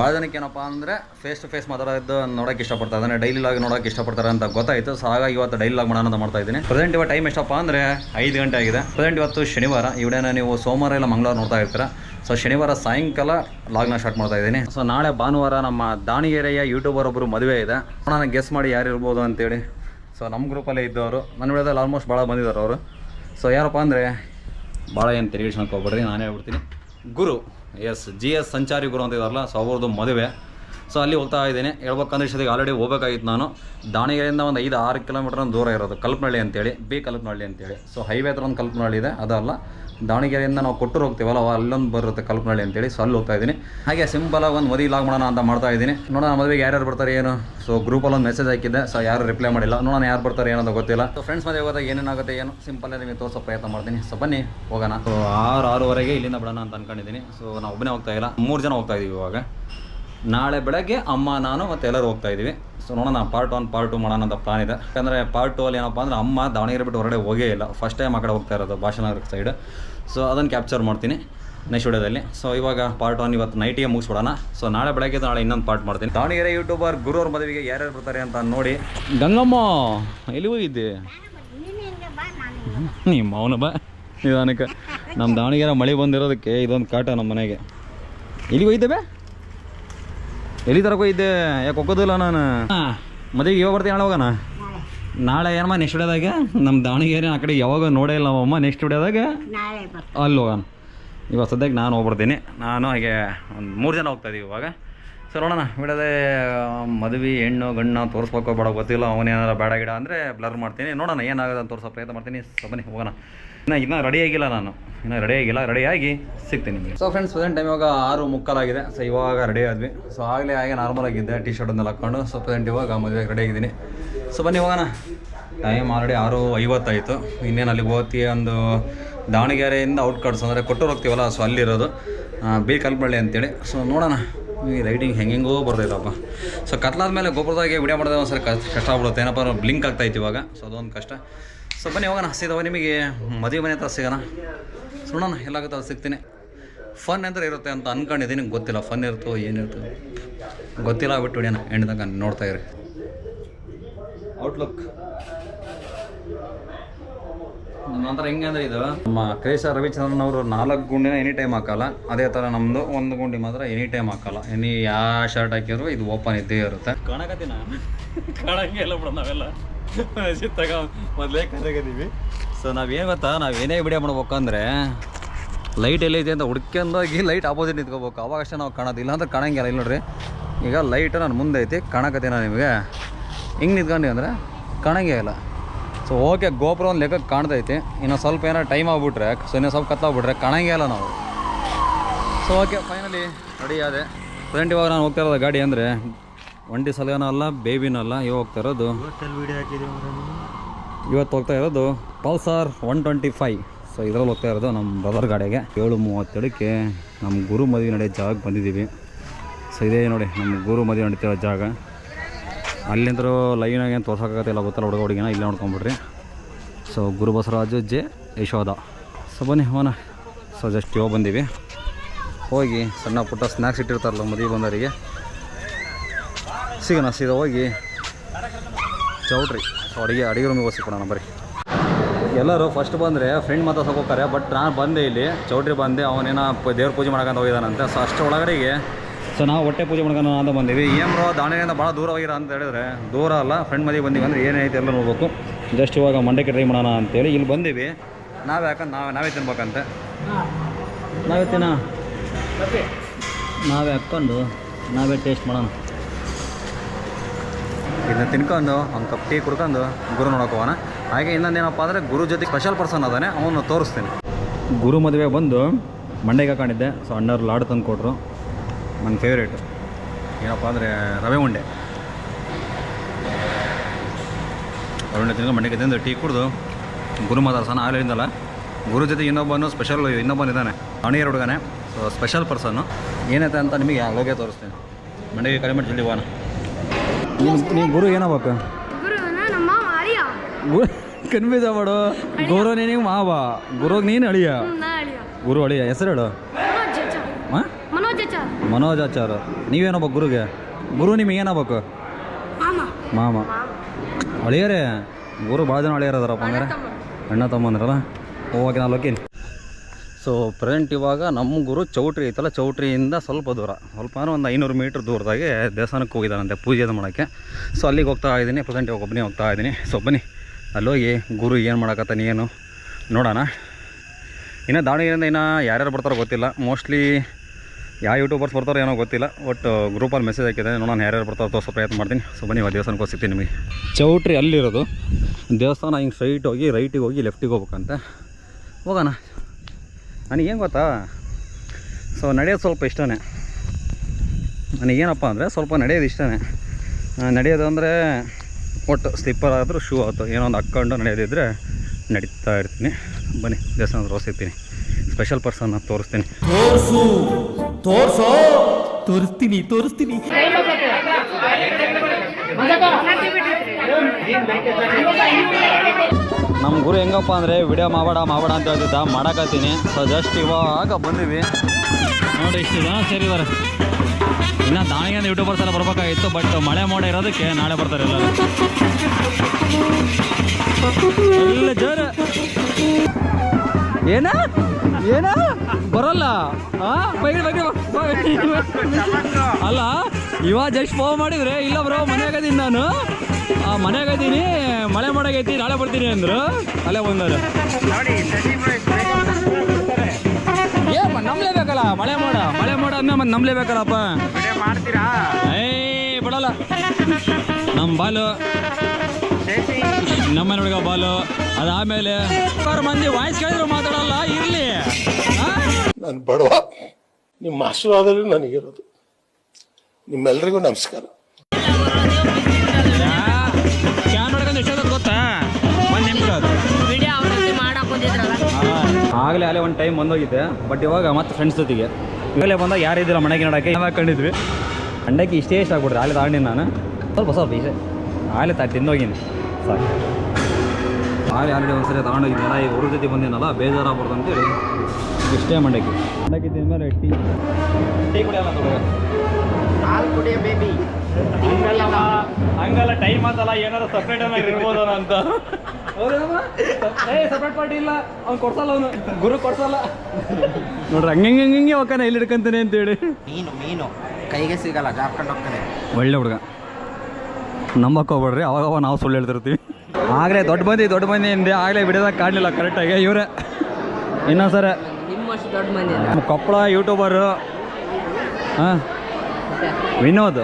ಭಾಳ ಜನಕ್ಕೆ ಏನಪ್ಪ ಅಂದರೆ ಫೇಸ್ ಟು ಫೇಸ್ ಮಾತಾಡೋದು ನೋಡೋಕೆ ಇಷ್ಟಪಡ್ತಾರೆ. ಅಂದರೆ ಡೈಲಿ ಲಾಗ್ ನೋಡೋಕೆ ಇಷ್ಟಪಡ್ತಾರೆ ಅಂತ ಗೊತ್ತಾಯಿತು. ಸೊ ಹಾಗಾಗಿ ಇವತ್ತು ಡೈಲಿ ಲಾಗ್ ಮಾಡೋಣ ಅಂತ ಮಾಡ್ತಾ ಇದ್ದೀನಿ. ಪ್ರೆಸೆಂಟ್ ಇವತ್ತು ಟೈಮ್ ಎಷ್ಟಪ್ಪ ಅಂದರೆ ಐದು ಗಂಟೆ ಆಗಿದೆ. ಪ್ರೆಸೆಂಟ್ ಇವತ್ತು ಶನಿವಾರ. ಇವಡೇನ ನೀವು ಸೋಮವಾರ ಇಲ್ಲ ಮಂಗಳವಾರ ನೋಡ್ತಾ ಇರ್ತೀರ. ಸೊ ಶನಿವಾರ ಸಾಯಂಕಾಲ ಲಾಗ್ನ ಸ್ಟಾರ್ಟ್ ಮಾಡ್ತಾ ಇದ್ದೀನಿ. ಸೊ ನಾಳೆ ಭಾನುವಾರ ನಮ್ಮ ದಾವಣಗೆರೆಯ ಯೂಟ್ಯೂಬರ್ ಒಬ್ಬರು ಮದುವೆ ಇದೆ. ನಾನು ಗೆಸ್ ಮಾಡಿ ಯಾರು ಇರ್ಬೋದು ಅಂತೇಳಿ. ಸೊ ನಮ್ಮ ಗ್ರೂಪಲ್ಲೇ ಇದ್ದವರು. ನನ್ನ ವಿಡಿಯೋದಲ್ಲಿ ಆಲ್ಮೋಸ್ಟ್ ಭಾಳ ಬಂದಿದ್ದಾರೆ ಅವರು. ಸೊ ಯಾರಪ್ಪ ಅಂದರೆ ಭಾಳ ಏನು ತಿರುಗಿಸ್ಕೊಂಡ್ ಹೋಗ್ಬೇಡ್ರಿ. ನಾನೇ ಹೇಳ್ಬಿಡ್ತೀನಿ. ಗುರು ಎಸ್ ಜಿ ಎಸ್ ಸಂಚಾರಿ ಗುರು ಅಂತ ಇದಾರಲ್ಲ ಸೊ ಅವ್ರದ್ದು ಮದುವೆ. ಸೊ ಅಲ್ಲಿ ಹೋಗ್ತಾ ಇದ್ದೀನಿ. ಹೇಳ್ಬೇಕಂದ್ರೆ ಇಷ್ಟೊತ್ತಿಗೆ ಆಲ್ರೆಡಿ ಹೋಗ್ಬೇಕಾಗಿತ್ತು ನಾನು. ದಾವಣಗೆರೆಯಿಂದ ಒಂದು ಐದು ಆರು ಕಿಲೋಮೀಟರ್ ದೂರ ಇರೋದು ಕಲ್ಪನಹಳ್ಳಿ ಅಂತೇಳಿ, ಬಿ ಕಲ್ಪನಹಳ್ಳಿ ಅಂತೇಳಿ. ಸೊ ಹೈವೇ ಹತ್ರ ಒಂದು ಕಲ್ಪನಹಳ್ಳಿ ಇದೆ, ಅದಲ್ಲ. ದಾವಣಗೆರೆಯಿಂದ ನಾವು ಕೊಟ್ಟರು ಹೋಗ್ತೀವಲ್ಲ ಅಲ್ಲೊಂದು ಬರುತ್ತೆ ಕಲ್ಪನಹಳ್ಳಿ ಅಂತೇಳಿ, ಸೊ ಅಲ್ಲಿ ಹೋಗ್ತಾ ಇದ್ದೀನಿ. ಹಾಗೆ ಸಿಂಪಲ್ ಆಗಿ ಒಂದು ಮದುವೆ ಲಾಗ್ ಮಾಡೋಣ ಅಂತ ಮಾಡ್ತಾ ಇದ್ದೀನಿ. ನೋಡೋಣ ಮದುವೆಗೆ ಯಾರ್ಯಾರು ಬರ್ತಾರೆ, ಏನು? ಸೊ ಗ್ರೂಪಲ್ಲಿ ಒಂದು ಮೆಸೇಜ್ ಹಾಕಿದ್ದೆ, ಸೊ ಯಾರು ರಿಪ್ಲೈ ಮಾಡಿಲ್ಲ. ನೋಡೋಣ ಯಾರು ಬರ್ತಾರೆ ಏನಂತ ಗೊತ್ತಿಲ್ಲ. ಸೊ ಫ್ರೆಂಡ್ಸ್ ಮದುವೆ ಹೋದಾಗ ಏನೇನಾಗುತ್ತೆ ಏನು? ಸಿಂಪಲ್ ನಿಮಗೆ ತೋರಿಸೋ ಪ್ರಯತ್ನ ಮಾಡ್ತೀನಿ. ಸೊ ಬನ್ನಿ, ಹೋಗೋಣ. ಸೊ ಆರು, ಆರೂವರೆಗೆ ಇಲ್ಲಿಂದ ಬಿಡೋಣ ಅಂತ ಅನ್ಕೊಂಡಿದ್ದೀನಿ. ಸೊ ನಾವು ಒಬ್ಬನೇ ಹೋಗ್ತಾ ಇಲ್ಲ. ಮೂರು ಜನ ಹೋಗ್ತಾ ಇದ್ದೀವಿ ಇವಾಗ. ನಾಳೆ ಬೆಳಗ್ಗೆ ಅಮ್ಮ, ನಾನು ಮತ್ತು ಎಲ್ಲರೂ ಹೋಗ್ತಾ ಇದ್ದೀವಿ ಸೊ ನೋಡೋಣ ಪಾರ್ಟ್ ಒನ್ ಪಾರ್ಟ್ ಟು ಮಾಡೋಣ ಅಂತ ಪ್ಲಾನ್ ಇದೆ. ಯಾಕಂದರೆ ಪಾರ್ಟ್ ಟು ಅಲ್ಲಿ ಏನಪ್ಪ ಅಂದರೆ ಅಮ್ಮ ದಾವಣಗೆರೆ ಬಿಟ್ಟು ಹೊರಗಡೆ ಹೋಗೇ ಇಲ್ಲ. ಫಸ್ಟ್ ಟೈಮ್ ಆ ಕಡೆ ಹೋಗ್ತಾ ಇರೋದು ಭಾಷಣ ಸೈಡ್ ಸೊ ಅದನ್ನು ಕ್ಯಾಪ್ಚರ್ ಮಾಡ್ತೀನಿ ನೆಕ್ಸ್ಟ್ ವಿಡಿಯೋದಲ್ಲಿ. ಸೊ ಇವಾಗ ಪಾರ್ಟ್ ಒನ್ ಇವತ್ತು ನೈಟಿಗೆ ಮುಗಿಸ್ಬಿಡೋಣ. ಸೊ ನಾಳೆ ಬೆಳಗ್ಗೆ ನಾಳೆ ಇನ್ನೊಂದು ಪಾರ್ಟ್ ಮಾಡ್ತೀನಿ. ದಾವಣಗೆರೆ ಯೂಟ್ಯೂಬರ್ ಗುರುವ್ರ ಮದುವೆಗೆ ಯಾರ್ಯಾರು ಬರ್ತಾರೆ ಅಂತ ನೋಡಿ. ಗಂಗಮ್ಮ, ಎಲ್ಲಿ ಹೋಗಿದ್ದೆ? ನಿಮ್ಮ ಅವನ ಬಾ. ನಿಧಾನಕ್ಕೆ. ನಮ್ಮ ದಾವಣಗೆರೆ ಮಳೆ ಬಂದಿರೋದಕ್ಕೆ ಇದೊಂದು ಕಾಟ ನಮ್ಮ ಮನೆಗೆ. ಎಲ್ಲಿ ಹೋಗಿದ್ದೆ ಎಲ್ಲಿ ತರಕೋ ಇದ್ದೆ? ಯಾಕೆ ಹೋಗೋದಿಲ್ಲ ನಾನು? ಮದುವೆಗೆ ಯಾವಾಗ ಬರ್ತೀನಿ ನಾಳೆ ಹೋಗೋಣ? ನಾಳೆ. ಏನಮ್ಮ ನೆಕ್ಸ್ಟ್ ವಿಡಿಯೋದಾಗ ನಮ್ಮ ದಾವಣಗೆರೆ ಆ ಕಡೆ ಯಾವಾಗ ನೋಡೇ ಇಲ್ಲ ನಮ್ಮಮ್ಮ ನೆಕ್ಸ್ಟ್ ವಿಡಿಯೋದಾಗ ಬರ್ತೀನಿ. ಅಲ್ಲಿ ಹೋಗೋಣ. ಇವಾಗ ಸದ್ಯಕ್ಕೆ ನಾನು ಹೋಗ್ಬಿಡ್ತೀನಿ. ನಾನು ಹಾಗೆ ಒಂದು ಮೂರು ಜನ ಹೋಗ್ತಾ ಇದ್ದೀವಿ ಇವಾಗ. ಸೊ ನೋಡೋಣ. ಬಿಡದೆ ಮದುವೆ ಹೆಣ್ಣು ಗಣ್ಣು ತೋರಿಸ್ಬೇಕು ಬೇಡ ಗೊತ್ತಿಲ್ಲ. ಅವನೇನಾರ ಬೇಡ ಗಿಡ ಅಂದರೆ ಬ್ಲರ್ ಮಾಡ್ತೀನಿ. ನೋಡೋಣ ಏನಾಗುತ್ತೆ ಅಂತ ತೋರಿಸೋ ಪ್ರಯತ್ನ ಮಾಡ್ತೀನಿ. ಸೊ ಬನ್ನಿ ಹೋಗೋಣ. ಇನ್ನು, ಇನ್ನೂ ರೆಡಿ ಆಗಿಲ್ಲ ನಾನು. ಇನ್ನೂ ರೆಡಿ ಆಗಿಲ್ಲ ರೆಡಿ ಆಗಿ ಸಿಗ್ತೀನಿ ನಿಮಗೆ. ಸೊ ಫ್ರೆಂಡ್ಸ್ ಪ್ರೆಸೆಂಟ್ ಟೈಮ್ ಇವಾಗ ಆರು ಮುಕ್ಕಾಲಾಗಿದೆ ಸೊ ಇವಾಗ ರೆಡಿ ಆದ್ವಿ. ಸೊ ಆಗಲೇ ಹಾಗೆ ನಾರ್ಮಲ್ ಆಗಿದ್ದೆ ಟಿ ಶರ್ಟನ್ನೆಲ್ಲ ಹಾಕ್ಕೊಂಡು ಸೊ ಪ್ರೆಸೆಂಟ್ ಇವಾಗ ಮದುವೆಗೆ ರೆಡಿ ಆಗಿದ್ದೀನಿ. ಸೊ ಬನ್ನಿ ಹೋಗೋಣ. ಟೈಮ್ ಆಲ್ರೆಡಿ ಆರು ಐವತ್ತಾಯಿತು. ಇನ್ನೇನು ಅಲ್ಲಿಗೆ ಹೋಗ್ತಿ ಒಂದು ದಾವಣಗೆರೆಯಿಂದ ಔಟ್ಕಟ್ಸ್ ಅಂದರೆ ಕೊಟ್ಟೂರು ಹೋಗ್ತೀವಲ್ಲ ಸೊ ಅಲ್ಲಿರೋದು. ಬಿ ಕಲ್ಪಳ್ಳಿ ಅಂತೇಳಿ. ಸೊ ನೋಡೋಣ. ಈ ಲೈಟಿಂಗ್ ಹೆಂಗೆಂಗೋ ಬರ್ತೈತಪ್ಪ ಸೊ ಕತ್ಲಾದ್ಮೇಲೆ ಗೊಬ್ಬರದಾಗೆ ವಿಡಿಯೋ ಮಾಡಿದ್ರೆ ಒಂದು ಸರಿ ಕಷ್ಟ ಆಗ್ಬಿಡುತ್ತೆ. ಏನಪ್ಪ ಬ್ಲಿಂಕ್ ಆಗ್ತಾಯಿತ್ತು ಇವಾಗ. ಸೊ ಅದೊಂದು ಕಷ್ಟ. ಸೊ ಬನ್ನಿ, ಹೋಗೋಣ. ಸೀದಾ ನಿಮಗೆ ಮದುವೆ ಮನೆ ಹತ್ರ ಸಿಗೋಣ. ಸುಣ್ಣ ಎಲ್ಲಾಗುತ್ತೆ ಅದು ಸಿಗ್ತೀನಿ. ಫನ್ ಅಂದರೆ ಇರುತ್ತೆ ಅಂತ ಅನ್ಕೊಂಡಿದ್ದೀನಿ. ಗೊತ್ತಿಲ್ಲ ಫನ್ ಇರುತ್ತೋ, ಏನಿರುತ್ತೋ. ಗೊತ್ತಿಲ್ಲ, ಬಿಟ್ಟು ವಿಡಿಯೋನ ಎಂಡ್ ನೋಡ್ತಾ ಇರಿ. ಔಟ್ಲುಕ್ ನಂತರ ಹೆಂಗೆ ಅಂದರೆ ಇದು, ನಮ್ಮ ಕ್ರೇಶ ರವಿಚಂದ್ರನ್ ಅವರು ನಾಲ್ಕು ಗುಂಡಿನ ಎನಿ ಟೈಮ್ ಹಾಕಲ್ಲ. ಅದೇ ಥರ ನಮ್ಮದು ಒಂದು ಗುಂಡಿ ಮಾತ್ರ ಎನಿ ಟೈಮ್ ಹಾಕಲ್ಲ. ಎನಿ ಯಾವ ಶರ್ಟ್ ಹಾಕಿದ್ರು ಇದು ಓಪನ್ ಇದ್ದೇ ಇರುತ್ತೆ. ಕಾಣಕತ್ತೀನ? ಕಾಣಂಗೆ ಇಲ್ಲ ಬಿಡೋಣ ನಾವೆಲ್ಲ. ತಗ ಮೊದಲೇ ಸೊ ನಾವೇನು ಗೊತ್ತಾ? ನಾವೇನೇ ವಿಡಿಯೋ ಮಾಡ್ಬೇಕಂದ್ರೆ ಲೈಟ್ ಎಲ್ಲೈತೆ ಅಂತ ಹುಡ್ಕೊಂಡೋಗಿ ಲೈಟ್ ಆಪೋಸಿಟ್ ನಿಂತ್ಕೋಬೇಕು. ಅವಾಗ ಅಷ್ಟೇ ನಾವು ಕಾಣೋದಿಲ್ಲ ಅಂದ್ರೆ ಕಾಣಂಗಿಲ್ಲ. ಇಲ್ಲ ನೋಡ್ರಿ, ಈಗ ಲೈಟ್ ನಾನು ಮುಂದೆ ಐತಿ, ಕಾಣಕತ್ತೀನ ನಿಮಗೆ? ಹಿಂಗೆ ನಿಂತ್ಕೊಂಡಿ ಅಂದರೆ ಕಾಣಂಗೇ ಇಲ್ಲ. ಸೊ ಓಕೆ ಗೋಪುರ ಒಂದು ಲೆಕ್ಕಕ್ಕೆ ಕಾಣ್ತೈತಿ ಇನ್ನು ಸ್ವಲ್ಪ ಏನಾರು ಟೈಮ್ ಆಗ್ಬಿಟ್ರೆ, ಸೊ, ಇನ್ನೂ ಸ್ವಲ್ಪ ಕತ್ತಾಗ್ಬಿಟ್ರೆ ಕಾಣಂಗೇ ಇಲ್ಲ ನಾವು. ಸೊ ಓಕೆ ಫೈನಲಿ ರೆಡಿ ಆದೆ. ಫ್ರೆಂಡ್ ಇವಾಗ ನಾನು ಹೋಗ್ತಾ ಇರೋದು ಗಾಡಿ ಅಂದರೆ ಒಂಟಿ ಸಲಗನ ಅಲ್ಲ ಬೇಬಿನ ಅಲ್ಲ ಇವಾಗ ಹೋಗ್ತಾ ಇರೋದು. ಇವತ್ತು ಹೋಗ್ತಾ ಇರೋದು Pulsar one twenty five so ಇದರಲ್ಲಿ ಹೋಗ್ತಾ ಇರೋದು ನಮ್ಮ ಬ್ರದರ್ ಗಾಡಿಗೆ. ಏಳು ಮೂವತ್ತೇಳಕ್ಕೆ ನಮ್ಮ ಗುರು ಮದುವೆ ನಡೆಯೋ ಜಾಗಕ್ಕೆ ಬಂದಿದ್ದೀವಿ. ಸೊ ಇದೇ ನೋಡಿ ನಮ್ಮ ಗುರು ಮದುವೆ ನಡೀತಿರೋ ಜಾಗ. ಅಲ್ಲಿಂದರೂ ಲೈನಾಗೆ ಏನು ತೋರ್ಸೋಕ್ಕಾಗತ್ತಿಲ್ಲ ಗೊತ್ತಲ್ಲ ಹುಡುಗ ಹುಡುಗಿನ ಇಲ್ಲೇ ನೋಡ್ಕೊಂಬಿಡ್ರಿ. So Guru Basavaraju J Yashoda so ಬನ್ನಿ ಹೋನ ಸೊ ಜಸ್ಟ್ ಇವಾಗ ಬಂದೀವಿ. ಹೋಗಿ ಸಣ್ಣ ಪುಟ್ಟ ಸ್ನ್ಯಾಕ್ಸ್ ಇಟ್ಟಿರ್ತಾರಲ್ಲ ಮದುವೆ ಬಂದವರಿಗೆ. ಸಿಗೋಣ, ಸೀದಾ ಹೋಗಿ. ಚೌಟ್ರಿ ಸೊ ಅಡುಗೆ ಅಡುಗೆ ರೂಮಿಗೆ ಸಿಕ್ಕೋಣ ಬರ್ರಿ ಎಲ್ಲರೂ ಫಸ್ಟ್ ಬಂದರೆ ಫ್ರೆಂಡ್ ಮಾತ್ರ ಹೋಗ್ತಾರೆ ಬಟ್ ನಾನು ಬಂದೆ ಇಲ್ಲಿ, ಚೌಟ್ರಿ ಬಂದೆ, ಅವನೇನೋ ದೇವ್ರ ಪೂಜೆ ಮಾಡ್ಕೊಂತ ಹೋಗಿದ್ದಾನಂತೆ ಸೊ ಅಷ್ಟು ಒಳಗಡೆಗೆ ಸೊ ನಾವು ಹೊಟ್ಟೆ ಪೂಜೆ ಮಾಡ್ಕೊಂಡು ಅಂತ ಬಂದೀವಿ. ಏನು ಬ್ರೋ ದಾವಣಗೆರೆಯಿಂದ ಭಾಳ ದೂರ ಹೋಗಿರ ಅಂತ ಹೇಳಿದ್ರೆ, ದೂರ ಅಲ್ಲ ಫ್ರೆಂಡ್ ಮದಿಗೆ ಬಂದೀವಿ ಅಂದರೆ ಏನೈತೆ ಎಲ್ಲ ನೋಡ್ಬೇಕು. ಜಸ್ಟ್ ಇವಾಗ ಮಂಡಕ್ಕೆ ಟ್ರೈ ಮಾಡೋಣ ಅಂತೇಳಿ ಇಲ್ಲಿ ಬಂದೀವಿ. ನಾವು ಯಾಕಂದ್ರೆ ನಾವೇ ನಾವೇ ತಿನ್ಬೇಕಂತೆ. ನಾವೇ ತಿನ್ನ. ನಾವೇ ಹಾಕ್ಕೊಂಡು ನಾವೇ ಟೇಸ್ಟ್ ಮಾಡೋಣ. ಇದನ್ನ ತಿನ್ಕೊಂಡು ಒಂದು ಕಪ್ ಟೀ ಕುಡ್ಕೊಂಡು ಗುರು ನೋಡೋಕೆ ಹೋಗೋಣ ಹಾಗೆ ಇನ್ನೊಂದೇನಪ್ಪ ಅಂದರೆ ಗುರು ಜೊತೆ ಸ್ಪೆಷಲ್ ಪರ್ಸನ್ ಅದಾನೆ ಅವನು ತೋರಿಸ್ತೀನಿ. ಗುರು ಮದುವೆ ಬಂದು ಮಂಡೆಗೆ ಕಾಣಿದ್ದೆ. ಸೊ ಅಣ್ಣವ್ರು ಲಾಡು ತಂದು ಕೊಟ್ಟರು ನನ್ನ ಫೇವ್ರೇಟು ಏನಪ್ಪ ಅಂದರೆ ರವೆ ಉಂಡೆ. ರವೆ ಉಂಡೆ ತಿನ್ಕೊಂಡು ಮಂಡೆಗೆ ತಿಂದು ಟೀ ಕುಡಿದು ಗುರು ಮಾತಾಡ್ಸೋಣ ಆಗಲಿಂದಲ್ಲ ಗುರು ಜೊತೆ ಇನ್ನೊಬ್ಬನು ಸ್ಪೆಷಲ್ ಇನ್ನೊಬ್ಬನು ಇದ್ದಾನೆ. ಅಣಿಯರ್ ಹುಡುಗನೇ. ಸೊ ಸ್ಪೆಷಲ್ ಪರ್ಸನ್ನು ಏನೈತೆ ಅಂತ ನಿಮಗೆ ಅವಾಗೆ ತೋರಿಸ್ತೀನಿ. ಮಂಡೆಗೆ ಕಡಿಮೆ ಮಾಡಿ ಜಲ್ದಿ ಹೋಗೋಣ. ಗುರು ಏನಾಗಬೇಕು ಗುರು ನಮ್ಮ ಕನ್ಫ್ಯೂಸ್ ಮಾಡು ಗುರು ನೀನು ಮಾವ. ಗುರುಗ್ ನೀನು ಅಳಿಯ. ಗುರು ಅಳಿಯ. ಹೆಸರು ಹೇಳು. ಮನೋಜ್ ಚಚ ಹಾಂ? ಮನೋಜ್ ಚಚ ಮನೋಜ್ ಆಚಾರ. ನೀವೇನಾಗ್ಬೇಕು ಗುರುಗೆ? ಗುರು ನಿಮಗೆ ಏನಾಗಬೇಕು? ಮಾಮ. ಅಳಿಯರೇ ಗುರು ಭಾಳ ಜನ ಅಳಿಯರ್ ಅದಾರಪ್ಪ ಹಂಗಾರೆ. ಅಣ್ಣ ತಮ್ಮಂದ್ರಲ್ಲ? ಓಕೆ ನಾನು ಲೋಕಿನಿ ಸೊ ಪ್ರೆಸೆಂಟ್ ಇವಾಗ ನಮ್ಮ ಗುರು ಚೌಟ್ರಿ ಐತಲ್ಲ, ಚೌಟ್ರಿಯಿಂದ ಸ್ವಲ್ಪ ದೂರ. ಸ್ವಲ್ಪ ಅಂದ್ರೆ ಒಂದು ಐನೂರು ಮೀಟ್ರ್ ದೂರದಾಗೆ ದೇವಸ್ಥಾನಕ್ಕೆ ಹೋಗಿದ್ದಾನಂತೆ, ಪೂಜೆ ಮಾಡೋಕ್ಕೆ. ಸೊ ಅಲ್ಲಿಗೆ ಹೋಗ್ತಾ ಇದ್ದೀನಿ ಪ್ರೆಸೆಂಟ್ ಇವಾಗ ಒಬ್ಬನೇ ಹೋಗ್ತಾ ಇದ್ದೀನಿ. ಸೊ ಬನ್ನಿ ಅಲ್ಲಿ ಹೋಗಿ ಗುರು ಏನು ಮಾಡಕತ್ತಾನೆ, ಏನು ನೋಡೋಣ. ಇನ್ನು ದಾವಣಗೆರೆಯಿಂದ ಇನ್ನು ಯಾರ್ಯಾರು ಬರ್ತಾರೋ ಗೊತ್ತಿಲ್ಲ. ಮೋಸ್ಟ್ಲಿ ಯಾವ ಯೂಟ್ಯೂಬರ್ಸ್ ಬರ್ತಾರೋ ಏನೋ ಗೊತ್ತಿಲ್ಲ. ಬಟ್ ಗ್ರೂಪಲ್ಲಿ ಮೆಸೇಜ್ ಹಾಕಿದೆ ನೋಡೋಣ ಯಾರ್ಯಾರು ಬರ್ತಾರೋ ತೋರಿಸೋ ಪ್ರಯತ್ನ ಮಾಡ್ತೀನಿ. ಸೊ ಬನ್ನಿ, ಇವಾಗ ದೇವಸ್ಥಾನಕ್ಕೆ ಹೋಗಿ ಸಿಗ್ತೀನಿ ನಿಮಗೆ. ಚೌಟ್ರಿ ಅಲ್ಲಿರೋದು. ದೇವಸ್ಥಾನ ಹಿಂಗೆ ಸ್ಟ್ರೈಟ್ ಹೋಗಿ ರೈಟಿಗೆ ಹೋಗಿ ಲೆಫ್ಟಿಗೆ ಹೋಗ್ಬೇಕಂತೆ. ಹೋಗೋಣ. ನನಗೇನು ಗೊತ್ತಾ? ಸೊ ನಡೆಯೋದು ಸ್ವಲ್ಪ ಇಷ್ಟನೇ. ನನಗೇನಪ್ಪ ಅಂದರೆ ಸ್ವಲ್ಪ ನಡೆಯೋದು ಇಷ್ಟನೇ. ನಡೆಯೋದು ಅಂದರೆ ಒಟ್ಟು ಸ್ಲಿಪ್ಪರ್ ಆದರೂ ಶೂ ಆಯಿತು. ಏನೋ ಒಂದು ಹಾಕ್ಕೊಂಡು ನಡೆಯೋದಿದ್ರೆ ನಡೀತಾ ಇರ್ತೀನಿ. ಬನ್ನಿ ದೇವಸ್ಥಾನ ತೋರಿಸಿರ್ತೀನಿ ಸ್ಪೆಷಲ್ ಪರ್ಸನ್ನ ತೋರಿಸ್ತೀನಿ. ತೋರಿಸು. ತೋರಿಸೋ. ತೋರಿಸ್ತೀನಿ ತೋರಿಸ್ತೀನಿ. ನಮ್ಮ ಗುರು ಹೆಂಗಪ್ಪ ಅಂದರೆ ವಿಡಿಯೋ ಮಾಡಬೇಡ ಮಾಡಬೇಡ ಅಂತ ಹೇಳ್ತಿದ್ದ, ಮಾಡಕತ್ತೀನಿ. ಸೊ ಜಸ್ಟ್ ಇವಾಗ ಬಂದೀವಿ. ನೋಡಿ, ಇಷ್ಟು ಜನ ಸೇರಿದ್ದಾರೆ. ಇನ್ನು ದಾವಣಗೆರೆ ಯೂಟ್ಯೂಬರ್ಸ್ ಎಲ್ಲ ಬರ್ಬೇಕಾಗಿತ್ತು ಬಟ್ ಮಳೆ ಮೋಡ ಇರೋದಕ್ಕೆ ನಾಳೆ ಬರ್ತಾರೆ ಎಲ್ಲ ಜೋರ. ಏನ? ಏನ? ಬರಲ್ಲ. ಅಲ್ಲ, ಇವಾಗ ಜಸ್ಟ್ ಫೋನ್ ಮಾಡಿದ್ರೆ, ಇಲ್ಲ ಬ್ರೋ ಮನೆಯಾಗದಿಂದ ನಾನು. ಆ, ಮನೆಯಾಗದೀನಿ ಮಳೆ ಮಾಡಾಗೈತಿ ನಾಳೆ ಬರ್ತೀನಿ ಅಂದ್ರು. ಅಲ್ಲೇ ಬಂದರು ಏ ಮ- ನಂಬ್ಲೇಬೇಕಲ್ಲ ಮಳೆ ಮಾಡ. ಮಳೆ ಮಾಡ ಅಂದ್ರೆ ಮತ್ತೆ ನಂಬ್ಲೇಬೇಕಲ್ಲಪ್ಪ. ಏ ಬಿಡಲ್ಲ. ನಮ್ಮ ಬಾಲು. ನಮ್ಮ ಹುಡುಗ ಬಾಲು. ಅದಾದ್ಮೇಲೆ ಮಂದಿ ವಾಯ್ಸ್ ಕೇಳಿದ್ರು ಮಾತಾಡಲ್ಲ ಇರ್ಲಿ? ನಾನು ಬಡವ. ನಿಮ್ಮ ಆಶೀರ್ವಾದದಲ್ಲಿ ನನಗಿರೋದು. ನಿಮ್ಮೆಲ್ಲರಿಗೂ ನಮಸ್ಕಾರ. ಆಗಲೇ ಅಲ್ಲೇ ಒಂದು ಟೈಮ್ ಬಂದೋಗಿದ್ದೆ ಬಟ್ ಇವಾಗ ಮತ್ತೆ ಫ್ರೆಂಡ್ಸ್ ಜೊತೆಗೆ. ಇವಾಗಲೇ ಬಂದಾಗ ಯಾರು ಇದ್ದಿಲ್ಲ ಮನೆಗೆ ನೋಡೋಕ್ಕೆ. ನಾವು ಹಾಕೊಂಡಿದ್ವಿ ಅಂಡಕ್ಕೆ ಇಷ್ಟೇ ಇಷ್ಟ ಆಗ್ಬಿಡ್ರಿ ಆಗಲೇ ತಾಂಡಿ ನಾನು. ಸ್ವಲ್ಪ ಸ್ವಲ್ಪ ಇಷ್ಟೇ ಆಗಲೇ ತಾ ತಿಂದೋಗಿನಿ. ಸಾಕು. ಆಗಲೇ ಆಲ್ರೆಡಿ ಒಂದ್ಸರಿ ತಗೊಂಡೋಗಿದ್ನಲ್ಲ ಈಗ ಹುಡುಗ ಜೊತೆ ಬಂದಿನಲ್ಲ ಬೇಜಾರಾಗ್ಬಾರ್ದು ಅಂತೇಳಿ ಇಷ್ಟೇ ಮಂಡಕ್ಕಿ. ಮಂಡಕ್ಕಿ ತಿಂದ್ಮೇಲೆ ಟೀ. ಟೀ ಕುಡಿಯಲ್ಲ ಹುಡುಗ ಹಂಗಲ್ಲ ಟೈಮ್ ಅಂತಲ್ಲ ಏನಾರ ಸಪ್ರೇಟ್ ಇರ್ಬೋದ ಅಂತ. ಏ ಸಪ್ರೇಟ್ ಪಾರ್ಟಿ ಇಲ್ಲ. ಅವ್ನು ಕೊಡ್ಸಲ್ಲ ಅವನು. ಗುರು ಕೊಡ್ಸಲ್ಲ. ನೋಡ್ರಿ ಹಂಗೆ ಹಂಗಂಗೆ ಹೋಗ್ತಾನೆ ಇಲ್ಲಿ ಹಿಡ್ಕಂತಾನೆ ಅಂತೇಳಿ. ಮೀನು ಮೀನು. ಕೈಗೆ ಸಿಗಲ್ಲ ಜಾರ್ಕೊಂಡು ಹೋಗ್ತಾನೆ. ಒಳ್ಳೆ ಹುಡುಗ. ನಂಬಕ್ಕೆ ಹೋಗ್ಬೇಡ್ರಿ ಅವಾಗ ಅವಾಗ ನಾವು ಸುಳ್ಳು ಹೇಳ್ತಿರ್ತೀವಿ. ಆಗಲೇ ದೊಡ್ಡ ಮಂದಿ ದೊಡ್ಡ ಮಂದಿ ಹಿಂದೆ ಆಗಲೇ ಬಿಡೋದಾಗ ಕಾಣಲಿಲ್ಲ ಕರೆಕ್ಟಾಗಿ ಇವರೇ. ಇನ್ನೂ ಸರ ನಿಮ್ಮಷ್ಟು ದೊಡ್ಡ ಮಂದಿ ನಮ್ಮ ಕೊಪ್ಪಳ ಯೂಟ್ಯೂಬರು ಹಾಂ? ವಿನೋದ್.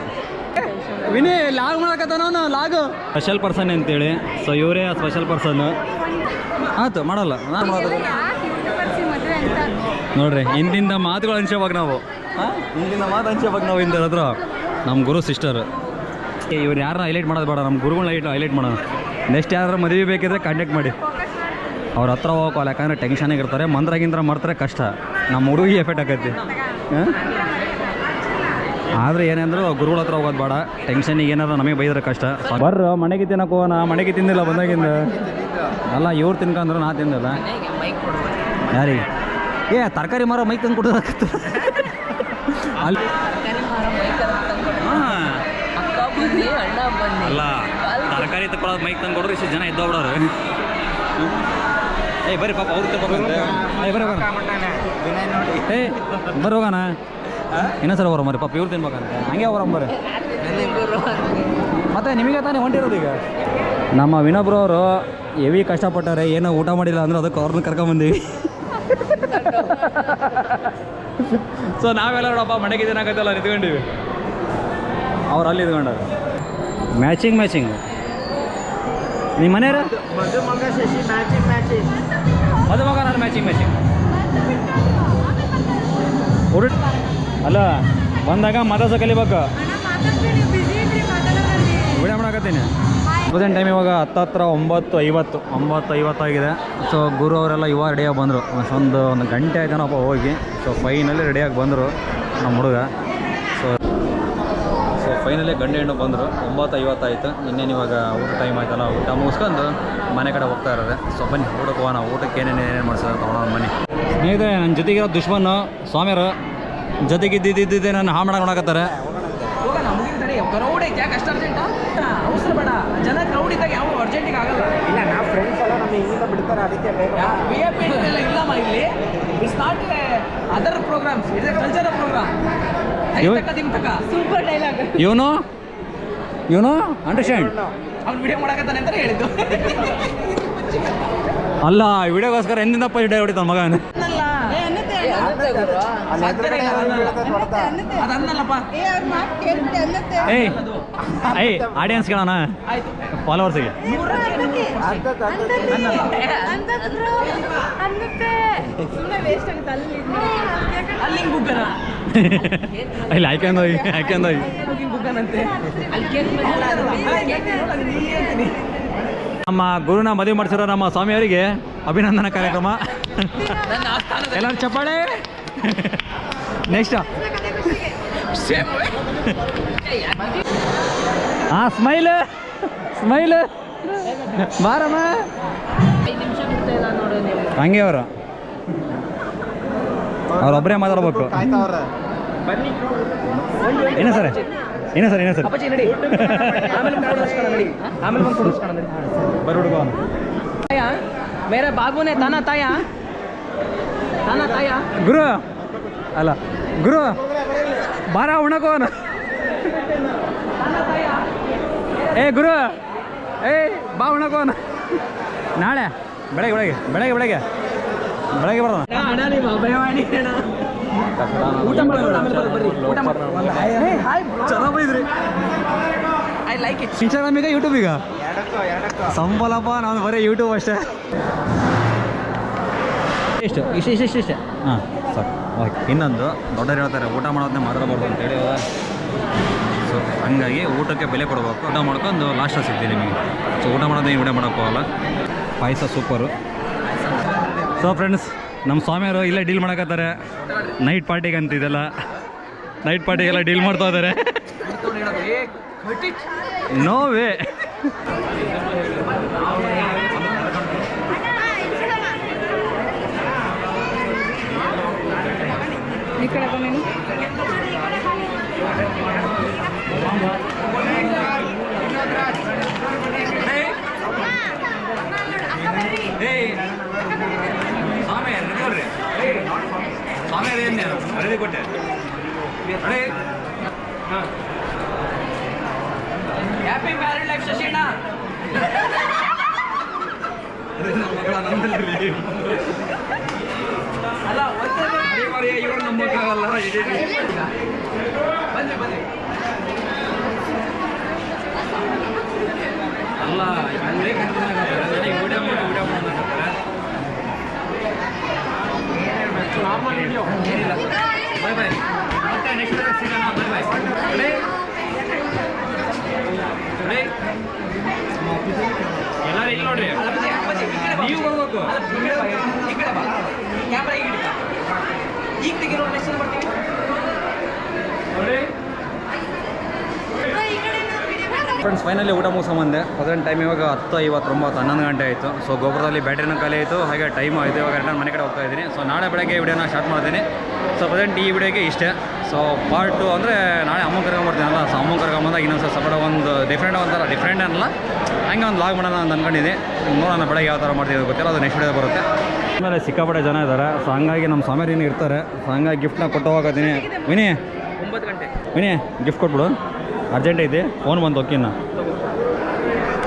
ವಿನಿ ಲಾಗ್ ಮಾಡಕತ್ತಾನ ಲಾಗ್. ಸ್ಪೆಷಲ್ ಪರ್ಸನ್ ಅಂತೇಳಿ. ಸೊ ಇವರೇ ಸ್ಪೆಷಲ್ ಪರ್ಸನ್ ಆಯ್ತು ಮಾಡಲ್ಲ. ನಾನು ಮಾಡೋದು. ನೋಡ್ರಿ ಇಂದಿಂದ ಮಾತುಗಳು ಹಂಚೋವಾಗ ನಾವು. ಹಾಂ ಹಿಂದಿಂದ ಮಾತು ಹಂಚೋವಾಗ ನಾವು ಹಿಂದೆ ಹತ್ರ. ನಮ್ಮ ಗುರು ಸಿಸ್ಟರ್ ಇವ್ರು ಯಾರನ್ನ ಹೈಲೈಟ್ ಮಾಡೋದು ಬೇಡ ನಮ್ಮ ಗುರುಗಳನ್ನ ಹೈಲೈಟ್ ಹೈಲೈಟ್ ಮಾಡೋಣ. ನೆಕ್ಸ್ಟ್ ಯಾರು ಮದುವೆ ಬೇಕಿದ್ರೆ ಕಾಂಟ್ಯಾಕ್ಟ್ ಮಾಡಿ. ಅವ್ರ ಹತ್ರ ಹೋಗೋಲ್ಲ ಯಾಕಂದ್ರೆ ಟೆನ್ಷನಾಗಿರ್ತಾರೆ ಮಂದ್ರಾಗಿಂದ್ರ ಮಾಡ್ತಾರೆ ಕಷ್ಟ. ನಮ್ಮ ಹುಡುಗಿ ಎಫೆಕ್ಟ್ ಆಕೈತಿ. ಹಾಂ ಆದರೆ ಏನಂದ್ರು ಗುರುಗಳ ಹತ್ರ ಹೋಗೋದು ಬೇಡ. ಟೆನ್ಷನ್ ಏನಾದ್ರು ನಮಗೆ ಬೈದ್ರೆ ಕಷ್ಟ. ಬರ್ರ ಮನೆಗೆ ತಿನ್ನಕೋ ಹೋಗೋಣ ಮನೆಗೆ ತಿಂದಿಲ್ಲ ಬಂದಾಗಿಂದ. ಅಲ್ಲ ಇವ್ರು ತಿನ್ಕಂದ್ರೆ ನಾ ತಿಂದಿಲ್ಲ. ಯಾರಿ ಏ ತರಕಾರಿ ಮಾರೋ ಮೈಕ್ ತಂದು ಕೊಡೋದಾಗತ್ತ ಅಲ್ಲಿ ತರಕಾರಿ ತಗೊಳ್ಳೋದು ಮೈಕ್ ತಂದು ಕೊಡ್ರಿ. ಇಷ್ಟು ಜನ ಎದ್ದೋಗ್ಬಿಡೋರು ಏ ಬರ್ರಿ ಪಾಪ ಅವ್ರು ತಗೋಬೇಕು ಏ ಬರ್ರಿ ಹೋಗೋಣ. ಏ ಬರ್ರಿ ಹೋಗೋಣ ಇನ್ನೊಂದ್ಸಲ ಹೊರ ಮರಿ? ಪಾಪ ಇವ್ರು ತಿನ್ಬೇಕಂತ ಹಂಗೆ ಹೊರ ಬರ್ರಿ ಮತ್ತೆ ನಿಮಗೆ ತಾನೇ ಹೊಂಟಿರೋದು ಈಗ? ನಮ್ಮ ವಿನೋಬ್ರು ಅವರು ಹೆವಿ ಕಷ್ಟಪಟ್ಟಾರೆ ಏನೋ ಊಟ ಮಾಡಿಲ್ಲ ಅಂದ್ರೆ ಅದಕ್ಕೆ ಅವ್ರನ್ನ ಕರ್ಕೊಂಬಂದೀವಿ ಸೊ ನಾವೆಲ್ಲ ನೋಡಪ್ಪ ಮನೆಗೆ ಏನಾಗತ್ತಲ್ಲ ನಿಂತ್ಕೊಂಡಿವಿ. ಅವ್ರು ಅಲ್ಲಿ ಇದ್ಕೊಂಡಾರ ಮ್ಯಾಚಿಂಗ್ ಮ್ಯಾಚಿಂಗ್ ನಿಮ್ಮ ಮನೆಯವ್ರ? ಮದುಮಗ ಮ್ಯಾಚಿಂಗ್ ಮ್ಯಾಚಿಂಗ್ ನಾನು ಮ್ಯಾಚಿಂಗ್ ಅಲ್ಲ ಬಂದಾಗ ಮಾತಾಡ್ಸ ಕಲಿಬೇಕು. ವಿಡಿಯೋ ಮಾಡಕತ್ತೀನಿ. ಪ್ರೆಸೆಂಟ್ ಟೈಮ್ ಇವಾಗ ಹತ್ತತ್ರ ಒಂಬತ್ತು ಐವತ್ತು ಒಂಬತ್ತು ಐವತ್ತಾಗಿದೆ ಸೊ ಗುರು ಅವರೆಲ್ಲ ಇವಾಗ ರೆಡಿಯಾಗಿ ಬಂದರು. ಒಂದು ಒಂದು ಗಂಟೆ ಆಯ್ತಾನಪ್ಪ ಹೋಗಿ. ಸೊ ಫೈನಲ್ಲಿ ರೆಡಿಯಾಗಿ ಬಂದರು ನಮ್ಮ ಹುಡುಗ. ಸೊ ಸೊ ಫೈನಲಿ ಗಂಡು ಹೆಣ್ಣು ಬಂದರು. ಒಂಬತ್ತು ಐವತ್ತಾಯಿತು ಇನ್ನೇನು ಇವಾಗ ಊಟ ಟೈಮ್ ಆಯ್ತಲ್ಲ ಊಟ ಮುಗಿಸ್ಕೊಂಡು ಮನೆ ಕಡೆ ಹೋಗ್ತಾ ಇರೋದೆ. ಸೊ ಬನ್ನಿ ಊಟಕ್ಕೆ ಹೋಗೋಣ. ಊಟಕ್ಕೆ ಏನೇನು ಏನೇನು ಮಾಡ್ಸೋದು ತೊಗೊಳೋಣ ಬನ್ನಿ. ಸ್ನೇಹಿತರೆ ನನ್ನ ಜೊತೆಗಿರೋ ದುಶ್ಮನ್ ಸ್ವಾಮಿಯರು ಜೊತೆಗೆ ಇದ್ದಿದ್ದಿದ್ದೆ ನಾನು ಹಾ ಮಾಡಕ್ಕೆ ನೋಡಕತ್ತಾರೆ ಹೋಗೋಣ ಮುಗಿನ ತಡಿ. ಕ್ರೌಡ್ ಐತೆ ಯಾಕೆ ಅಷ್ಟು ಅರ್ಜೆಂಟ್ ಅವಸರ ಬೇಡ. ಜನ ಕ್ರೌಡ್ ಇದ್ದಾಗ ಯಾವ ಅರ್ಜೆಂಟಿಗೆ ಆಗಲ್ಲ. ಇಲ್ಲ ನಾವು ಫ್ರೆಂಡ್ಸ್ ಎಲ್ಲ ನಮ್ಮ ಇಲ್ಲಿಂದ ಬಿಡ್ತಾರೆ ಅದಕ್ಕೆ ವಿ ಎ ಪಿ ಎಲ್ಲ ಇಲ್ಲಮ್ಮ ಇಲ್ಲಿ. It's not other programmes it's cultural programme super dialogue ಇವನು? ಇವನು? ಅಂಡರ್ಸ್ಟ್ಯಾಂಡ್ ಅವ್ನು ವಿಡಿಯೋ ಮಾಡಕತ್ತಾನೆ ಅಂತ ಹೇಳಿದ್ದು. ಅಲ್ಲ ವಿಡಿಯೋಗೋಸ್ಕರ ಎಂದಿನಪ್ಪ ಹಿಡಿಯ ಹೊಡಿತಾನ ಮಗ ಅವ್ನು. ಅನ್ನಲ್ಲ ಅಲ್ಲಿ ಎದುರುಗಡೆ ಯಾರು ಬೀಳ್ತಾರೆ ಹೊಡ್ತಾ? ಅದನ್ನಲ್ಲಪ್ಪ ಏಯ್ ಏಯ್ ಆಡಿಯನ್ಸ್ ಕೇಳೋಣ? ಆಯ್ತು. ಫಾಲೋವರ್ಸಿಗೆ ಇಲ್ಲಿ ಹಾಕ್ಯಂದೋಗಿ ಹಾಕ್ಯಂದೋಗಿ ಹಿಂಗ್ ಬುಕ್ಕನಂತೆ ಅಲ್ಲಿ ಕೇಕ್ ನಮ್ಮ ಗುರುನ ಮದುವೆ ಮಾಡಿಸಿರೋ ನಮ್ಮ ಸ್ವಾಮಿಯವರಿಗೆ ಅಭಿನಂದನಾ ಕಾರ್ಯಕ್ರಮ. ಎಲ್ಲರೂ ಚಪ್ಪಾಳೆ? ನೆಕ್ಸ್ಟ್ ಹಾ ಸ್ಮೈಲ್ ಸ್ಮೈಲ್ ಬಾರಮ್ಮ. ಹಂಗೆ ಅವರು. ಅವ್ರೊಬ್ಬರೇ ಮಾತಾಡ್ಬೇಕು. ಏನ ಸರ್? ಏನ ಸರ್ ಏನ ಸರ್. ಅಪ್ಪಾಜಿ ನಡಿ. ಆಮೇಲೆ ನಡಿ. ಆಮೇಲೆ ಬಂದು ಕೊಡಿಸ್ಕೊಳ ನಡಿ. ಬರ್ ಹುಡುಗ ತಾಯ ಮೇರೆ ಬಾಬುನೆ ತಾನ ತಾಯ? ತಾನ ತಾಯ? ಗುರು ಅಲ್ಲ ಗುರು ಬಾರ ಉಣಕೋನ ಏ ಗುರು ಏ ಬಾ ಉಣಕೋನ ನಾಳೆ ಬೆಳಗ್ಗೆ ಬೆಳಗ್ಗೆ ಬೆಳಗ್ಗೆ ಬೆಳಗ್ಗೆ. ಬೆಳಗ್ಗೆ ಬರೋಣ. ಊಟ ಮಾಡೋಣ ಆಮೇಲೆ ಬರ್ರಿ, ಬರ್ರಿ. ಊಟ ಮಾಡೋಣ ಹಾಯ್ ಚಲೋ ಐ ಲೈಕ್ ಇಟ್ ಇನ್ಸ್ಟಾಗ್ರಾಮಿಗ ಯೂಟ್ಯೂಬಿಗ ಎರಡಕ್ಕೂ ಎರಡಕ್ಕೂ. ಸಂಬಳಪ್ಪ ನಾನು ಬರೀ ಯೂಟ್ಯೂಬ್ ಅಷ್ಟೇ. ಇಷ್ಟು ಇಷ್ಟು ಇಷ್ಟ ಇಷ್ಟು ಇಷ್ಟೇ. ಹಾಂ ಸರ್. ಓಕೆ ಇನ್ನೊಂದು. ದೊಡ್ಡರು ಹೇಳ್ತಾರೆ ಊಟ ಮಾಡೋದನ್ನೇ ಮಾತಾಡಬಾರ್ದು ಅಂತೇಳಿ ಸೊ ಹಂಗಾಗಿ ಊಟಕ್ಕೆ ಬೆಲೆ ಕೊಡಬೇಕು. ಊಟ ಮಾಡ್ಕೊಂಡು ಲಾಸ್ಟ್ ಸಿಗ್ತೀವಿ ನಿಮಗೆ. ಸೊ ಊಟ ಮಾಡೋದೇ ಊಟ ಮಾಡೋಕ್ಕೋಗಲ್ಲ ಪಾಯಸ ಸೂಪರು ಸೊ ಫ್ರೆಂಡ್ಸ್ ನಮ್ಮ ಸ್ವಾಮಿಯವರು ಇಲ್ಲೇ ಡೀಲ್ ಮಾಡಕತ್ತಾರೆ. ನೈಟ್ ಪಾರ್ಟಿಗೆ ಅಂತ ಇದೆಲ್ಲ ನೈಟ್ ಪಾರ್ಟಿಗೆಲ್ಲ ಡೀಲ್ ಮಾಡ್ತಾ ಇದ್ದಾರೆ ನೋ ವೇ ಈ ಕಡೆ ಬಾ ನೀನು ಹ್ಯಾಪಿ ಮ್ಯಾರಿಡ್ ಲೈಫ್ ಶಶಿಣ್ಣ ಅಲ್ಲ ಬನ್ನಿ ಬನ್ನಿ ಅಲ್ಲ ವಿಡಿಯೋ ಮಾಡಿ ವಿಡಿಯೋ ಬಾಯ್ ಬಾಯ್ ಮತ್ತೆ ನೆಕ್ಸ್ಟ್ ಸಿಗೋಣ ಎಲ್ಲರೂ ಇಲ್ಲಿ ನೋಡ್ರಿ. ನೀವು ಬರ್ಬೇಕು. ಈ ಕಡೆ ಬಾ ಕ್ಯಾಮ್ರಾ ಈಗ ಈಗ ತೆಗಿರೋ ನೆಕ್ಸ್ಟ್ ಬರ್ತೀವಿ. ಫ್ರೆಂಡ್ಸ್ ಫೈನಲಿ ಊಟ ಮುಗಿಸ್ಕೊಂಬಂದೆ ಪ್ರೆಸೆಂಟ್ ಟೈಮ್ ಇವಾಗ ಹತ್ತು ಐವತ್ತೊಂಬತ್ತು ಹನ್ನೊಂದು ಗಂಟೆ ಆಯಿತು. ಸೊ ಗೊಬ್ಬರದಲ್ಲಿ ಬ್ಯಾಟ್ರಿನೂ ಖಾಲಿ ಆಯಿತು. ಹಾಗೆ ಟೈಮ್ ಆಯಿತು. ಇವಾಗ ನಾನು ಮನೆ ಕಡೆ ಹೋಗ್ತಾ ಇದ್ದೀನಿ. ಸೊ ನಾಳೆ ಬೆಳಗ್ಗೆ ವಿಡಿಯೋನ ಸ್ಟಾರ್ಟ್ ಮಾಡ್ತೀನಿ. ಸೊ ಪ್ರೆಸೆಂಟ್ ಈ ವಿಡಿಯೋಗೆ ಇಷ್ಟೇ. ಸೊ ಪಾರ್ಟ್ ಟು ಅಂದರೆ ನಾಳೆ ಅಮ್ಮ ಕರ್ಕೊಂಬರ್ತೀನಲ್ಲ ಸೊ ಅಮ್ಮ ಕರ್ಕೊಂಬಂದಾಗ ಇನ್ನೊಂದು ಸಪಡ ಒಂದು ಡಿಫ್ರೆಂಟ್ ಒಂಥರ ಡಿಫ್ರೆಂಟ್ ಅನ್ನಲ್ಲ ಹಂಗೆ ಒಂದು ಲಾಗ್ ಮಾಡೋಣ ಅಂತ ಅಂದ್ಕೊಂಡಿದ್ದೀನಿ ನೋಡೋಣ ಬೆಳಗ್ಗೆ ಯಾವ ಥರ ಮಾಡ್ತೀವಿ ಗೊತ್ತಿಲ್ಲ. ಅದು ನೆಕ್ಸ್ಟ್ ವಿಡಿಯೋ ಬರುತ್ತೆ. ಆಮೇಲೆ ಸಿಕ್ಕಾಪಟ್ಟೆ ಜನ ಇದ್ದಾರೆ. ಸೊ ಹಂಗಾಗಿ ನಮ್ಮ ಸ್ವಾಮಿಯರಿನ ಇರ್ತಾರೆ. ಸೊ ಹಂಗಾಗಿ ಗಿಫ್ಟ್ನ ಕೊಟ್ಟು ಹೋಗೋದಿನಿ ವಿನಿ ಒಂಬತ್ತು ಗಂಟೆ. ವಿನಿ ಗಿಫ್ಟ್ ಕೊಟ್ಬಿಡು. ಅರ್ಜೆಂಟ್ ಐತಿ ಫೋನ್ ಬಂದು ಓಕೆನಾ